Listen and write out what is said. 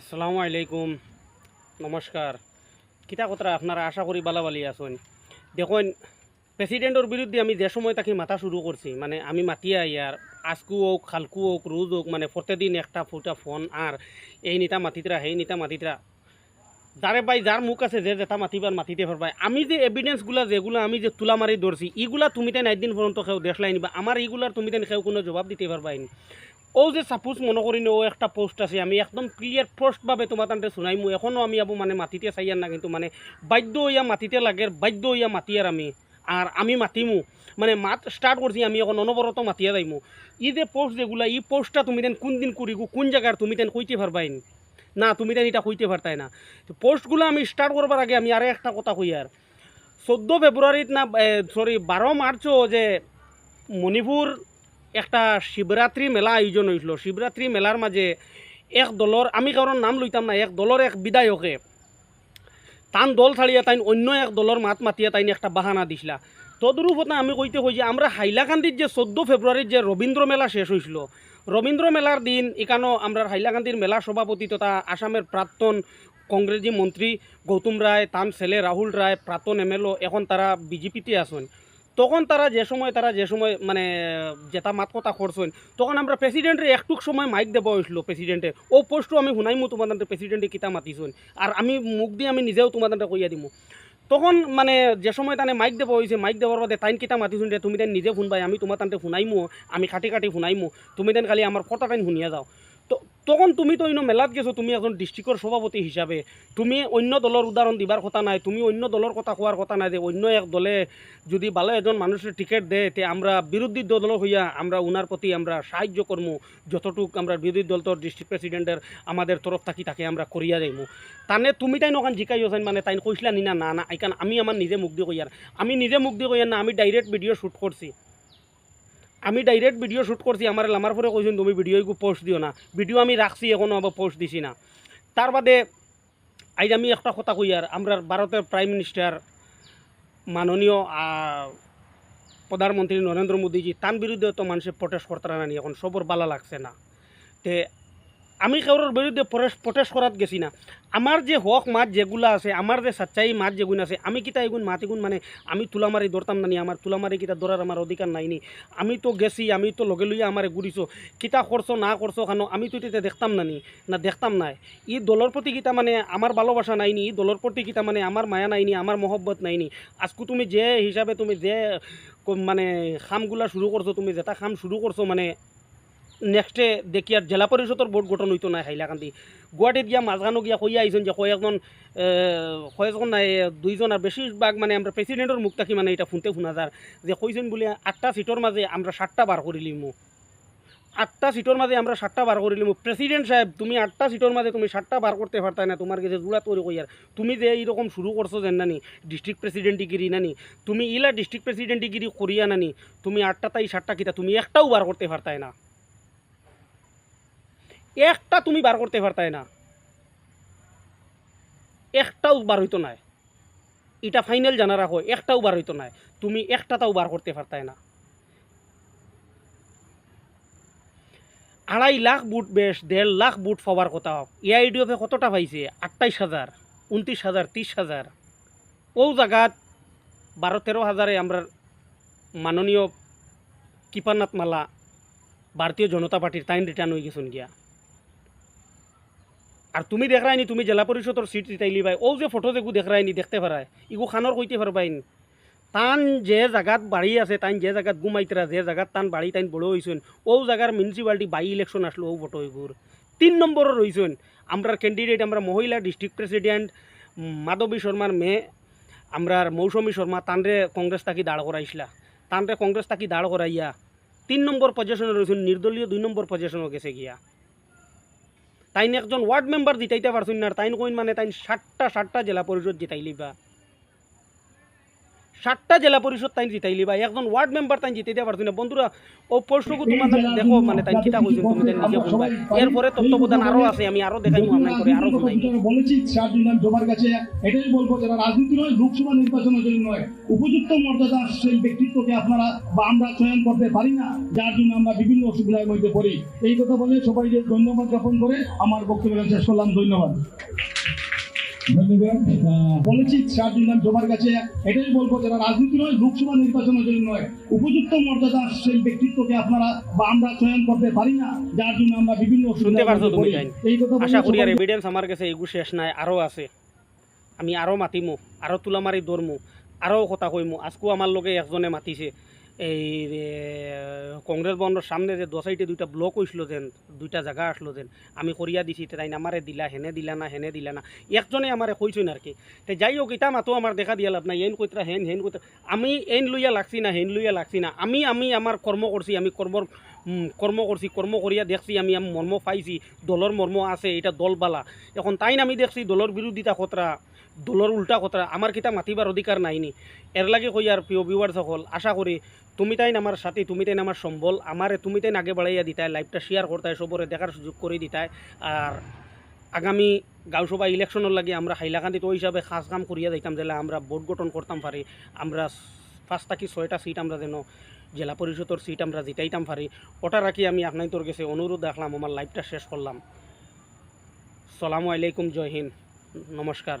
আসসালামু আলাইকুম। নমস্কার। কিতা কথা আপনারা আশা করি বালাবালি আছেন। দেখুন প্রেসিডেন্টর বিরুদ্ধে আমি যে সময় তাকে মাথা শুরু করছি মানে আমি মাতিয়া ইয়ার আজকু হোক খালকু হোক রোজ হোক মানে প্রত্যেকদিন একটা ফুটা ফোন আর এই নিতা মাতিতরা সেই নিতা মাতিতরা যারে ভাই যার মুখ আছে, যে যেটা মাতিবার মাতিতে পারবাই আমি যে এভিডেন্সগুলা যেগুলো আমি যে তুলা মারি ধরছি ইগুলা তুমি তাই একদিন পর্যন্ত কেউ দেখলাই নিবা। আমার ইগুলার তুমি তাই কেউ কোনো জবাব দিতে পারবাই ও যে সাপোজ মনে করি ও একটা পোস্ট আছে, আমি একদম ক্লিয়ার পোস্টভাবে তোমার তান্তে শুনাইমু এখনও আমি আবু মানে মাটিতে চাইয়ার না, কিন্তু মানে বাধ্য হইয়া মাটিতে লাগে, বাধ্য হইয়া মাতিয়ার আমি আর আমি মাতিমু। মানে মাত স্টার্ট করছি আমি এখন অনবরত মাতিয়া যাইমু। ই যে পোস্ট যেগুলা ই পোস্টটা তুমি দেন কোন দিন করিগু কোন জায়গার তুমি দেন কইতে পারবাইন না, তুমি দেন এটা কইতে পারতাই না পোস্টগুলো আমি স্টার্ট করবার আগে আমি আরও একটা কথা কই আর চোদ্দ ফেব্রুয়ারিত না সরি বারো মার্চও যে মণিপুর একটা শিবরাত্রি মেলা আয়োজন হয়েছিল শিবরাত্রি মেলার মাঝে এক দলর আমি কারোর নাম লইতাম না, এক দলর এক বিধায়কে তান দল ছাড়িয়া তাইন অন্য এক দলর মাত মাতিয়া তাইন একটা বাহানা দিছিলা। তদরূপতা আমি কইতে কই যে, আমরা হাইলাকান্দির যে চোদ্দ ফেব্রুয়ারির যে রবীন্দ্র মেলা শেষ হয়েছিল রবীন্দ্র মেলার দিন এখানেও আমরা হাইলাকান্দির মেলা সভাপতি তথা আসামের প্রাক্তন কংগ্রেসি মন্ত্রী গৌতম রায়, তান ছেলে রাহুল রায়, প্রাক্তন এমএলও এখন তারা বিজেপিতে আসেন তখন তারা যে সময় তারা যে সময় মানে যেটা মাত কথা করছেন, তখন আমরা প্রেসিডেন্টের একটুক সময় মাইক দেওয়া হয়েছিল প্রেসিডেন্টে ও পোস্টও আমি শুনাইমু তোমাদের প্রেসিডেন্টে কিতা মাতিছেন। আর আমি মুখ দিয়ে আমি নিজেও তোমাদের কইয়া দিমু। তখন মানে যে সময় তানে মাইক দেওয়া হয়েছে মাইক দেওয়ার বাদে তাইন কিতা মাতিছুন যে, তুমি তাই নিজে শুনবাই, আমি তোমার তান্তে শুনাইমু, আমি কাটি কাটি শুনাইমু। তুমি তাই খালি আমার ফটা টাইম শুনিয়া যাও। তো, তখন তুমি তো অন্য মেলাত গেছো, তুমি এখন ডিস্ট্রিক্টর সভাপতি হিসাবে তুমি অন্য দলের উদাহরণ দিবার কথা নাই, তুমি অন্য দলের কথা কোয়ার কথা নাই যে অন্য এক দলে যদি ভালো এজন মানুষের টিকিট দেয় তে আমরা বিরোধী দল হইয়া আমরা উনার প্রতি আমরা সাহায্য করমু যতটুক আমরা বিরোধী দল তোর ডিস্ট্রিক্ট প্রেসিডেন্টের আমাদের তরফ থাকি তাকে আমরা করিয়া যাইমু। তানে তুমি তাই নখান জিকাই আছেন মানে তাই কইসলা নিনা, না না, আইকান আমি আমার নিজে মুখ দিয়ে কইয়ার আমি নিজে মুখ দিয়ে কইয়ার না, আমি ডাইরেক্ট ভিডিও শ্যুট করছি আমি ডাইরেক্ট ভিডিও শ্যুট করছি, আমার লামার পরে কইছেন তুমি ভিডিও পোস্ট দিও না ভিডিও আমি রাখছি এখনও আবার পোস্ট দিছি না। তার বাদে আজ আমি একটা কথা কই আর আমরা ভারতের প্রাইম মিনিস্টার মাননীয় প্রধানমন্ত্রী নরেন্দ্র মোদীজি তার বিরুদ্ধে তো মানুষের প্রটেস্ট করতে না এখন সবর বালা লাগছে না। তে আমি কারোর বিরুদ্ধে প্রটেস্ট করাত গেছি না। আমার যে হক মাত যেগুলা আছে আমার যে সাচ্চাই মাত যেগুন আছে, আমি কিতা এগুন মাত এগুন মানে আমি তুলামারি ধরতাম নানি আমার তুলামারি কিতা ধরার আমার অধিকার নাইনি আমি তো গেছি, আমি তো লগে লইয়া আমার ঘুরিছো কিতা করছ না করছ কেন আমি তো এটা দেখতাম নানি, না দেখতাম নাই। ই দলের প্রতি কিতা মানে আমার ভালোবাসা নাইনি ই দলের প্রতি কিতা মানে আমার মায়া নাইনি আমার মহব্বত নাইনি আজকু তুমি যে হিসাবে তুমি যে মানে খামগুলা শুরু করছ তুমি যেটা খাম শুরু করছ মানে নেক্সটে দেখি আর জেলা পরিষদর বোর্ড গঠন হইতো না হাইলাকান্দি গুয়াহাটিত গিয়া মাঝখানো গিয়া কইয়া আইছেন যে কয়েকজন কয়েকজন নাই দুইজন আর বেশিরভাগ মানে আমরা প্রেসিডেন্টের মুখ থাকি মানে এটা শুনতে শোনা যার যে কইছেন বলে আটটা সিটর মাঝে আমরা সাতটা বার করিলিমু আটটা সিটর মাঝে আমরা সাতটা বার করিলিমু প্রেসিডেন্ট সাহেব, তুমি আটটা সিটর মাঝে তুমি সাতটা বার করতে পারতাই না, তোমার কাছে জুড়া তৈরি কইয়ার। তুমি যে এইরকম শুরু করছ যেন নানি ডিস্ট্রিক্ট প্রেসিডেন্টিগিরি নানি, তুমি ইলা ডিস্ট্রিক্ট প্রেসিডেন্টিগিরি করিয়া নানি, তুমি আটটা তাই সাতটা কিতা, তুমি একটাও বার করতে পারতাই না। একটা তুমি বার করতে পারতাই না। একটাও বার হইতো না এটা ফাইনাল জানা রাখো, একটাও বার হইতো না তুমি একটাটাও বার করতে পারতাই না। আড়াই লাখ বুট বেশ, দেড় লাখ বুট পাওয়ার কথা। এআইডিএফে কতটা পাইছে? আটাইশ হাজার উনত্রিশ হাজার, ত্রিশ হাজার। ও জায়গাত বারো, তেরো হাজারে আমরা মাননীয় কৃপানাথ মালা, ভারতীয় জনতা পার্টির তাইন রিটার্ন হয়ে গেছেন গিয়া। আর তুমি দেখরাইনি তুমি জেলা পরিষদর সিট জিতাইলি ভাই ও যে ফটো যেগু দেখরাইনি দেখতে পারায় ইগু খানোর কইতে পারবাইন তান যে জায়গাত বাড়ি আছে তাইন যে জায়গাত গুমাইতরা যে জায়গাত তান বাড়ি তাইন বড় হয়েছেন ও জায়গার মিউনিসিপালিটি বাই ইলেকশন আসলো ও ফটো এগুর তিন নম্বরের রয়েছেন আমরা ক্যান্ডিডেট আমরা মহিলা ডিস্ট্রিক্ট প্রেসিডেন্ট মাধবী শর্মার মেয়ে আমরা মৌসুমী শর্মা তানরে কংগ্রেস তাকি দাঁড় করাইছিলা তানরে কংগ্রেস তাকি দাঁড় করাইয়া তিন নম্বর পজিশনে রয়েছেন নির্দলীয় দুই নম্বর পজিশনও গেছে গিয়া। তাইন একজন ওয়ার্ড মেম্বার জিতাইতে পারছেন না তাইন কইন মানে তাইন ষাটটা ষাটটা জেলা পরিষদ জিতাইলি সাতটা জেলা পরিষদ তাই জিতাইলি বা একজন ওয়ার্ড মেম্বার তাই জিতে দিতে পারছি না বন্ধুরা, ও প্রশ্নকু তোমার দেখো মানে তাই কিতা কইছেন তুমি তাই নিজে বলবা। এরপরে তত্ত্বাবধান আরও আছে, আমি আরও দেখাই আপনার করে, আরও দিন কাছে, এটাই বলব, যারা রাজনীতি নয়, লোকসভা নির্বাচনের জন্য নয়, উপযুক্ত মর্যাদা সেই ব্যক্তিত্বকে আপনারা বা আমরা চয়ন করতে পারি না, যার জন্য আমরা বিভিন্ন অসুবিধার মধ্যে পড়ি। এই কথা বলে সবাইকে ধন্যবাদ জ্ঞাপন করে আমার বক্তব্য শেষ করলাম, ধন্যবাদ। ধন্যবাদ। বলেছি চার দিন সবার কাছে এটাই বলব যারা রাজনীতি নয় লোকসভা নির্বাচনের জন্য নয় উপযুক্ত মর্যাদা সেই ব্যক্তিত্বকে আপনারা বা আমরা চয়ন করতে পারি না যার জন্য আমরা বিভিন্ন শুনতে পারছ তুমি এই কথা আশা করি আর এভিডেন্স আমার কাছে এগু শেষ নাই আরও আছে। আমি আরও মাতিমু আরও তুলামারি দৌড়মু আরও কথা কইমু। আজকো আমার লগে একজনে মাতিছে। এই কংগ্রেস বন্ধর সামনে যে দশাইটে দুইটা ব্লক হয়েছিল যেন, দুইটা জায়গা আসলো যেন, আমি করিয়া দিছি তাই আমারে দিলা, হেনে দিলা না, হেনে দিলা না। একজনে আমারে কইছেন আর কি, তে যাই হোক ইটা মাতো আমার দেখা দিয়া লাভ নাই, এন কইতরা হেন হেন কইতরা আমি এন লইয়া লাগছি না, হেন লইয়া লাগছি না। আমি আমি আমার কর্ম করছি আমি কর্মর কর্ম করছি কর্ম করিয়া দেখছি আমি আমি মর্ম পাইছি দলের মর্ম আছে, এটা দলবালা এখন তাই আমি দেখছি দলের বিরোধিতা খতরা দলের উল্টা খতরা আমার কিতা মাতিবার অধিকার নাইনি। এর লাগে কই আর প্রিয় ভিউয়ার সকল, আশা করি, তুমি তাইন আমার সাথী, তুমি তাইন আমার সম্বল আমারে তুমি তাই আগে বাড়াইয়া দিতাই লাইভটা শেয়ার করতাই সবরে দেখার সুযোগ করে দিতাই আর আগামী গাঁওসভা ইলেকশনের লাগে আমরা হাইলাকান্দিত ওই হিসাবে খাস কাম করিয়া যাইতাম জেলা আমরা বোর্ড গঠন করতাম পারি আমরা পাঁচটা কি ছয়টা সিট আমরা যেন জেলা পরিষদের সিট আমরা জিতাইতাম পারি, ওটা রাখি আমি আপনার তোর কাছে অনুরোধ রাখলাম, আমার লাইফটা শেষ করলাম। সালামু আলাইকুম, জয় হিন্দ। নমস্কার।